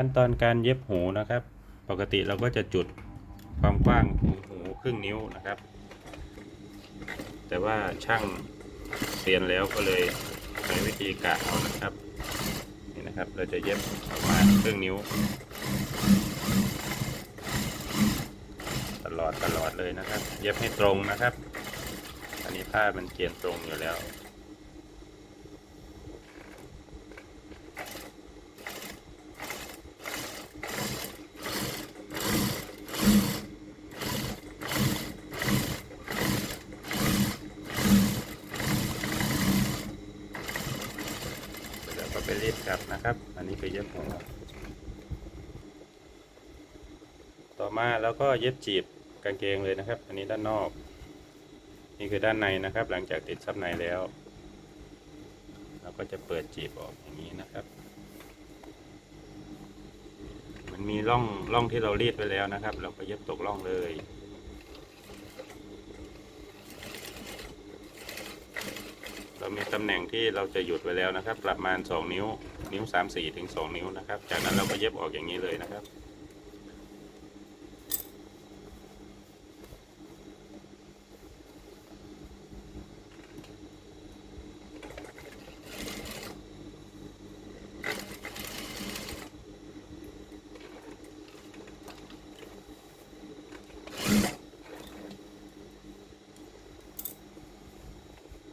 ขั้นตอนการเย็บหูนะครับ ปกติเราก็จะจุดความกว้างของหูครึ่งนิ้วนะครับ แต่ว่าช่างเรียนแล้วก็เลยใช้วิธีกะเอานะครับนี่นะครับ เราจะเย็บออกมาครึ่งนิ้ว ตลอดตลอดเลยนะครับ เย็บให้ตรงนะครับ อันนี้ผ้ามันเกียนตรงอยู่แล้ว ไปรีดกลับนะครับ อันนี้คือเย็บหัวต่อมาแล้วก็เย็บจีบกางเกงเลยนะครับ อันนี้ด้านนอก นี่คือด้านในนะครับ หลังจากติดซับในแล้ว เราก็จะเปิดจีบออกอย่างนี้นะครับ มันมีร่องร่องที่เรารีดไว้แล้วนะครับ เราก็เย็บตกร่องเลย เรามีตำแหน่งที่เราจะหยุดไว้แล้วนะครับ ประมาณ 2 นิ้ว นิ้ว 3 4ถึง2นิ้วนะครับ จากนั้นเราก็เย็บออกอย่างนี้เลยนะครับ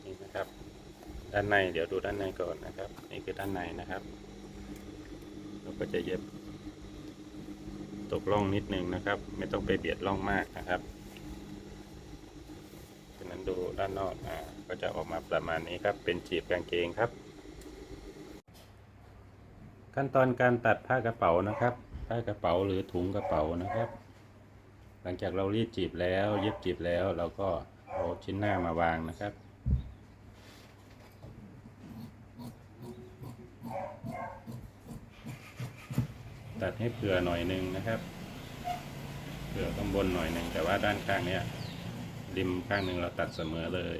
นี่นะครับ ด้านในเดี๋ยวดูด้านในก่อนนะครับ นี่คือด้านในนะครับ เราก็จะเย็บตกร่องนิดนึงนะครับ ไม่ต้องไปเบียดร่องมากนะครับฉะนั้นดูด้านนอกอ่าก็จะออกมาประมาณนี้ครับ เป็นจีบกางเกงครับ ขั้นตอนการตัดผ้ากระเป๋านะครับ ผ้ากระเป๋าหรือถุงกระเป๋านะครับ หลังจากเรารีดจีบแล้ว เย็บจีบแล้วเราก็เอาชิ้นหน้ามาวางนะครับ ตัดให้เผื่อหน่อยหนึงนะครับ เผื่อข้างบนหน่อยหนึ่งแต่ว่าด้านข้างเนี้ยริมข้างหนึ่งเราตัดเสมอเลย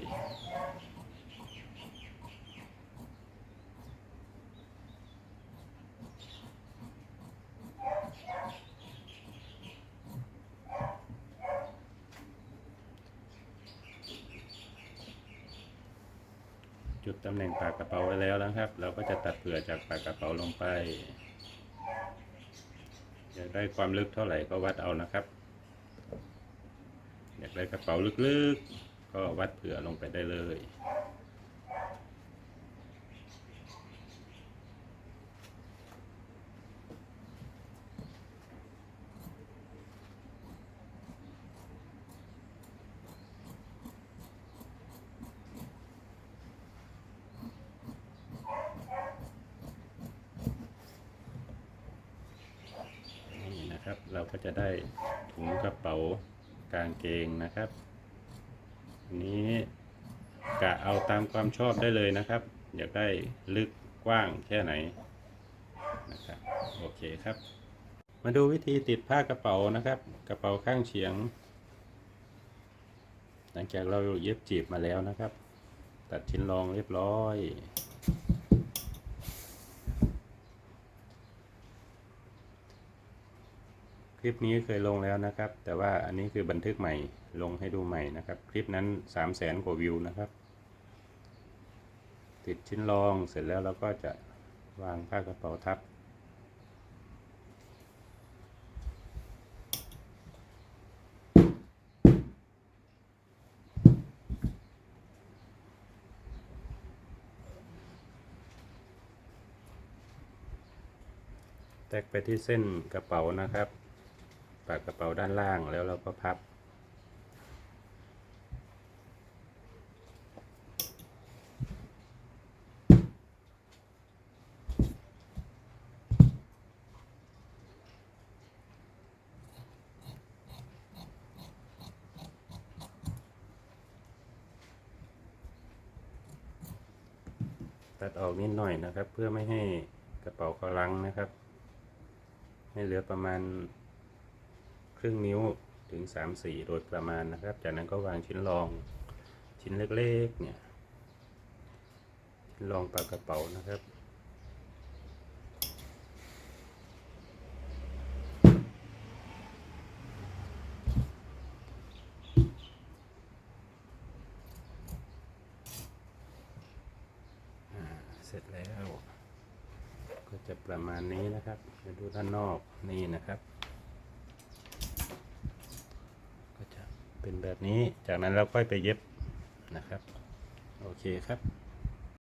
จุดตำแหน่งปากกระเป๋าไว้แล้วนะครับ เราก็จะตัดเผื่อจากปากกระเป๋าลงไป อยากได้ความลึกเท่าไหร่ก็วัดเอานะครับ อยากได้กระเป๋าลึกๆ ก็วัดเผื่อลงไปได้เลย นะครับ เราก็จะได้ถุงกระเป๋ากางเกงนะครับอันนี้กะเอาตามความชอบได้เลยนะครับ อยากได้ลึกกว้างแค่ไหนนะครับโอเคครับ มาดูวิธีติดผ้ากระเป๋านะครับ กระเป๋าข้างเฉียง หลังจากเราเย็บจีบมาแล้วนะครับ ตัดชิ้นรองเรียบร้อย ลิปนี้เคยลงแล้วนะครับ แต่ว่าอันนี้คือบันทึกใหม่ลงให้ดูใหม่นะครับ คลิปนั้น3 0 0แสนกว่าวิวนะครับ ติดชิ้นรองเสร็จแล้วเราก็จะวางผ้ากระเป๋าทับ แตกไปที่เส้นกระเป๋านะครับ ปากกระเป๋าด้านล่างแล้วเราก็พับ ตัดออกนิดหน่อยนะครับ เพื่อไม่ให้กระเป๋าเขาลังนะครับ ให้เหลือประมาณ ครึ่งนิ้วถึง 3-4 โดยประมาณนะครับ จากนั้นก็วางชิ้นรองชิ้นเล็กๆเนี่ยชิ้นรองปากกระเป๋านะครับเสร็จแล้ว ก็จะประมาณนี้นะครับไปดูด้านนอกนี่นะครับ เป็นแบบนี้จากนั้นเราค่อยไปเย็บนะครับ โอเคครับ